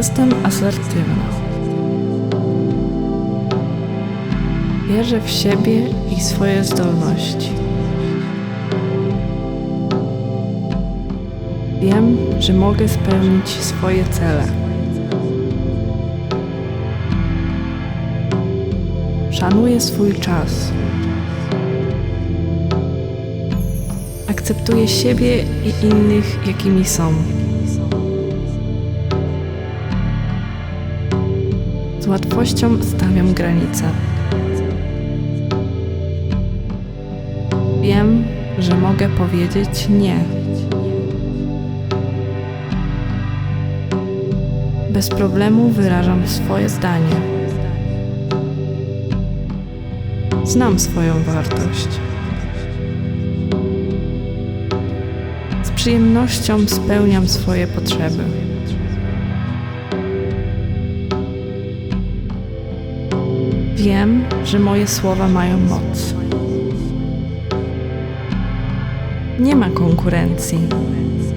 Jestem asertywna. Wierzę w siebie i swoje zdolności. Wiem, że mogę spełnić swoje cele. Szanuję swój czas. Akceptuję siebie i innych, jakimi są. Łatwością stawiam granice. Wiem, że mogę powiedzieć nie. Bez problemu wyrażam swoje zdanie. Znam swoją wartość. Z przyjemnością spełniam swoje potrzeby. Wiem, że moje słowa mają moc. Nie ma konkurencji.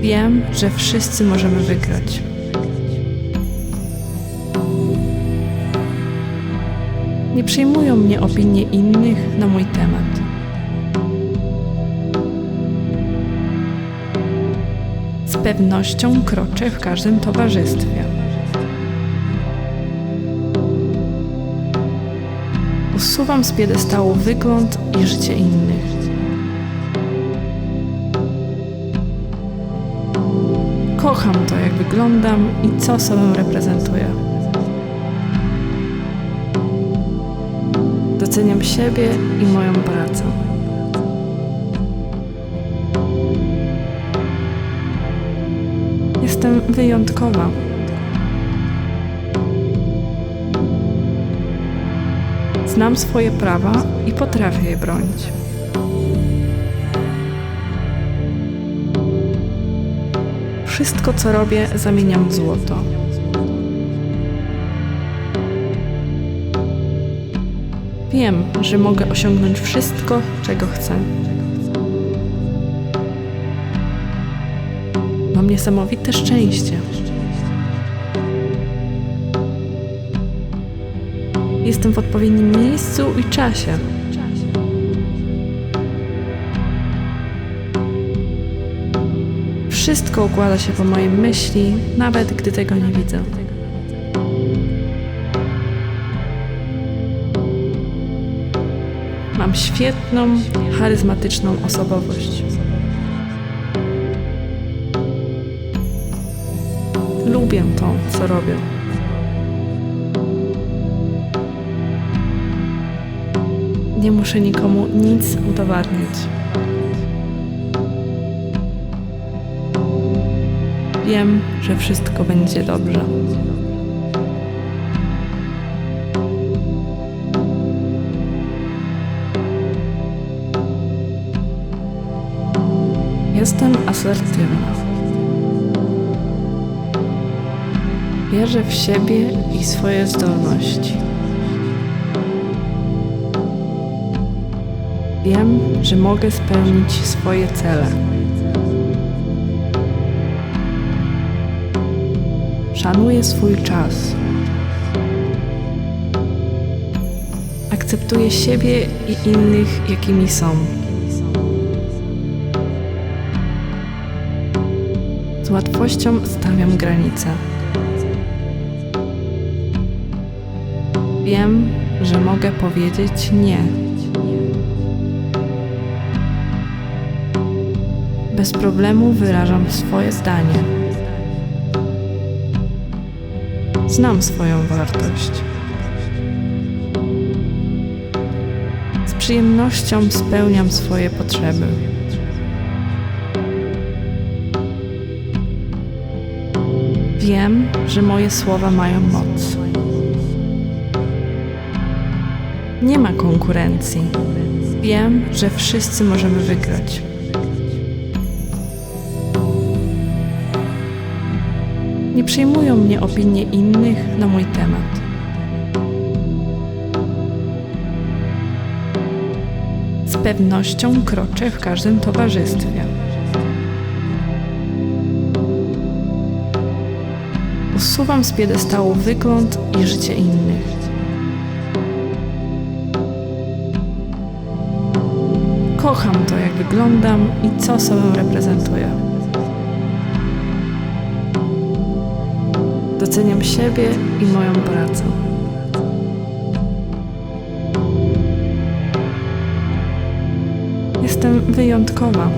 Wiem, że wszyscy możemy wygrać. Nie przyjmują mnie opinie innych na mój temat. Z pewnością kroczę w każdym towarzystwie. Usuwam z piedestału wygląd i życie innych. Kocham to, jak wyglądam i co sobą reprezentuję. Doceniam siebie i moją pracę. Jestem wyjątkowa. Znam swoje prawa i potrafię je bronić. Wszystko, co robię, zamieniam w złoto. Wiem, że mogę osiągnąć wszystko, czego chcę. Mam niesamowite szczęście. Jestem w odpowiednim miejscu i czasie. Wszystko układa się po mojej myśli, nawet gdy tego nie widzę. Mam świetną, charyzmatyczną osobowość. Lubię to, co robię. Nie muszę nikomu nic udowadniać. Wiem, że wszystko będzie dobrze. Jestem asertywna. Wierzę w siebie i swoje zdolności. Wiem, że mogę spełnić swoje cele. Szanuję swój czas. Akceptuję siebie i innych, jakimi są. Z łatwością stawiam granice. Wiem, że mogę powiedzieć nie. Bez problemu wyrażam swoje zdanie. Znam swoją wartość. Z przyjemnością spełniam swoje potrzeby. Wiem, że moje słowa mają moc. Nie ma konkurencji. Wiem, że wszyscy możemy wygrać. Nie przyjmują mnie opinie innych na mój temat. Z pewnością kroczę w każdym towarzystwie. Usuwam z piedestału wygląd i życie innych. Kocham to, jak wyglądam i co sobą reprezentuję. Doceniam siebie i moją pracę. Jestem wyjątkowa.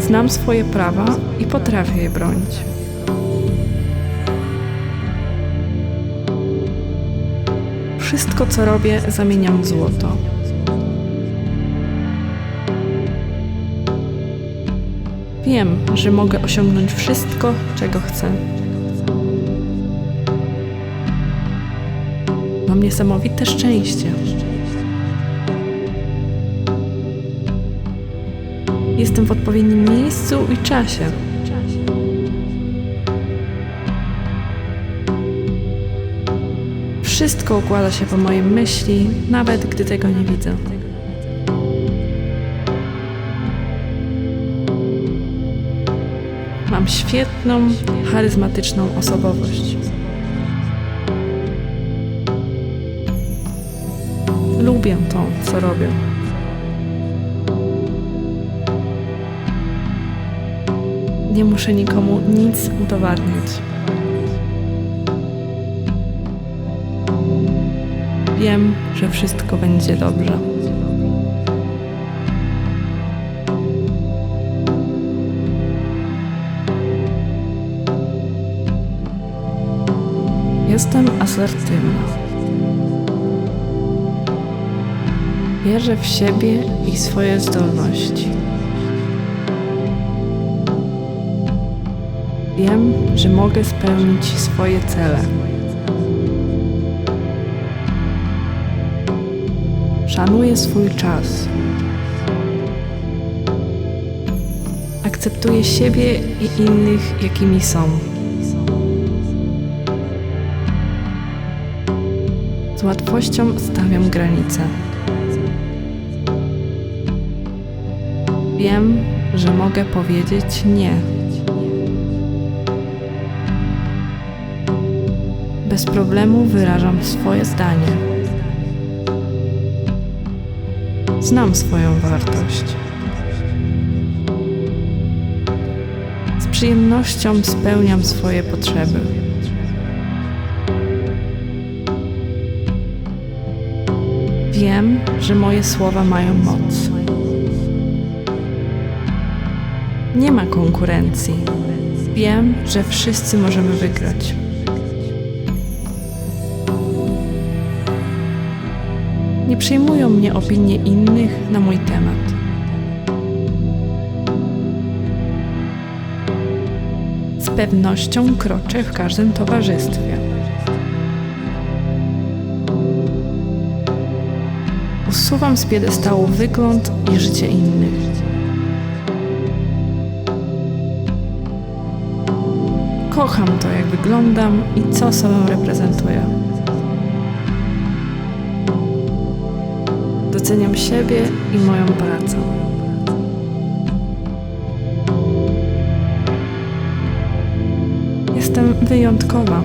Znam swoje prawa i potrafię je bronić. Wszystko, co robię, zamieniam w złoto. Wiem, że mogę osiągnąć wszystko, czego chcę. Mam niesamowite szczęście. Jestem w odpowiednim miejscu i czasie. Wszystko układa się po mojej myśli, nawet gdy tego nie widzę. Mam świetną, charyzmatyczną osobowość. Lubię to, co robię. Nie muszę nikomu nic udowadniać. Wiem, że wszystko będzie dobrze. Jestem asertywna. Wierzę w siebie i swoje zdolności. Wiem, że mogę spełnić swoje cele. Szanuję swój czas. Akceptuję siebie i innych, jakimi są. Z łatwością stawiam granice. Wiem, że mogę powiedzieć nie. Bez problemu wyrażam swoje zdanie. Znam swoją wartość. Z przyjemnością spełniam swoje potrzeby. Wiem, że moje słowa mają moc. Nie ma konkurencji. Wiem, że wszyscy możemy wygrać. Nie przejmują mnie opinie innych na mój temat. Z pewnością kroczę w każdym towarzystwie. Usuwam z piedestału wygląd i życie innych. Kocham to, jak wyglądam i co sobą reprezentuję. Doceniam siebie i moją pracę. Jestem wyjątkowa.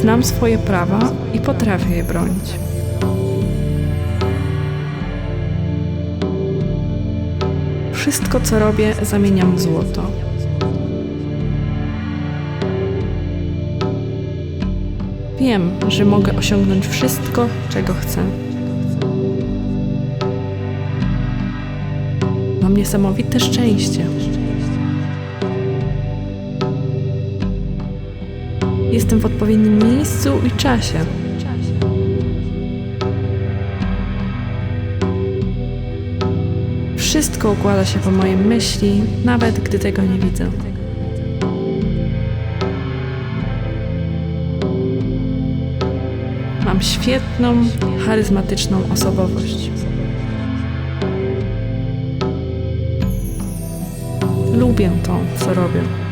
Znam swoje prawa i potrafię je bronić. Wszystko, co robię, zamieniam w złoto. Wiem, że mogę osiągnąć wszystko, czego chcę. Mam niesamowite szczęście. Jestem w odpowiednim miejscu i czasie. Wszystko układa się po mojej myśli, nawet gdy tego nie widzę. Mam świetną, charyzmatyczną osobowość. Lubię to, co robię.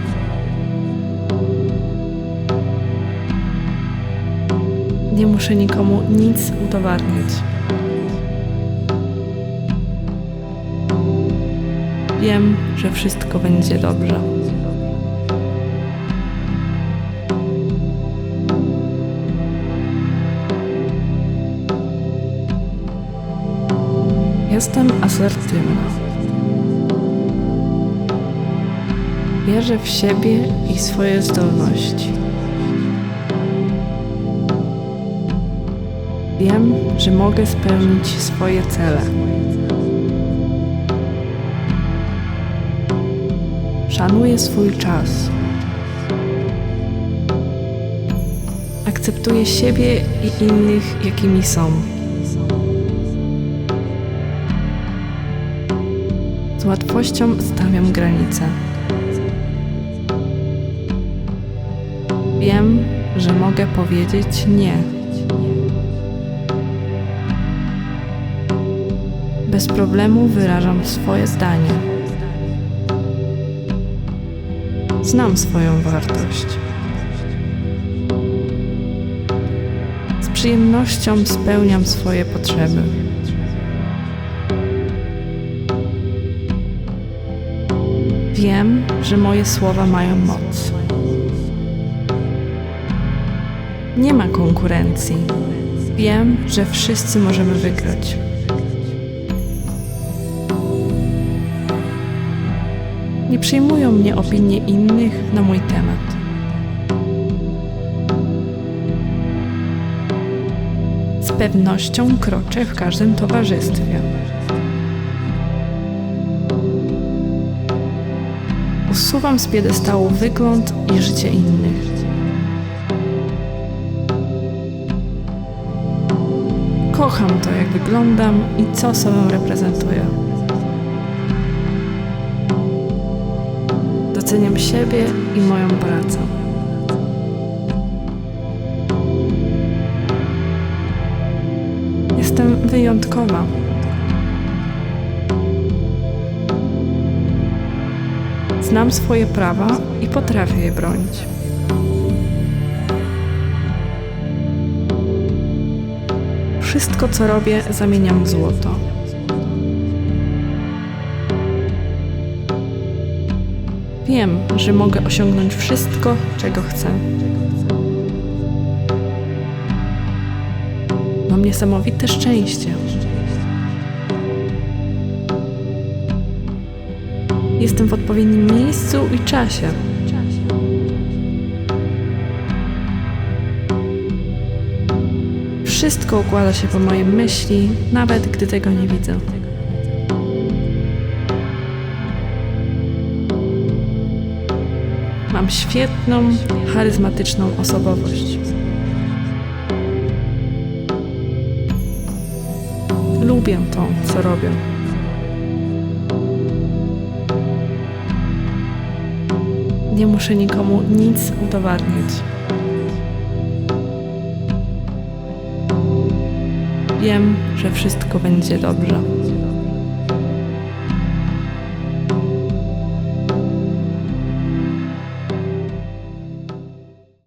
Nie muszę nikomu nic udowadniać. Wiem, że wszystko będzie dobrze. Jestem asertywna. Wierzę w siebie i swoje zdolności. Wiem, że mogę spełnić swoje cele. Szanuję swój czas. Akceptuję siebie i innych, jakimi są. Z łatwością stawiam granice. Wiem, że mogę powiedzieć nie. Bez problemu wyrażam swoje zdanie. Znam swoją wartość. Z przyjemnością spełniam swoje potrzeby. Wiem, że moje słowa mają moc. Nie ma konkurencji. Wiem, że wszyscy możemy wygrać. Nie przyjmują mnie opinie innych na mój temat. Z pewnością kroczę w każdym towarzystwie. Usuwam z piedestału wygląd i życie innych. Kocham to, jak wyglądam i co sobą reprezentuję. Doceniam siebie i moją pracę. Jestem wyjątkowa. Znam swoje prawa i potrafię je bronić. Wszystko, co robię, zamieniam w złoto. Wiem, że mogę osiągnąć wszystko, czego chcę. Mam niesamowite szczęście. Jestem w odpowiednim miejscu i czasie. Wszystko układa się po mojej myśli, nawet gdy tego nie widzę. Mam świetną, charyzmatyczną osobowość. Lubię to, co robię. Nie muszę nikomu nic udowadniać. Wiem, że wszystko będzie dobrze.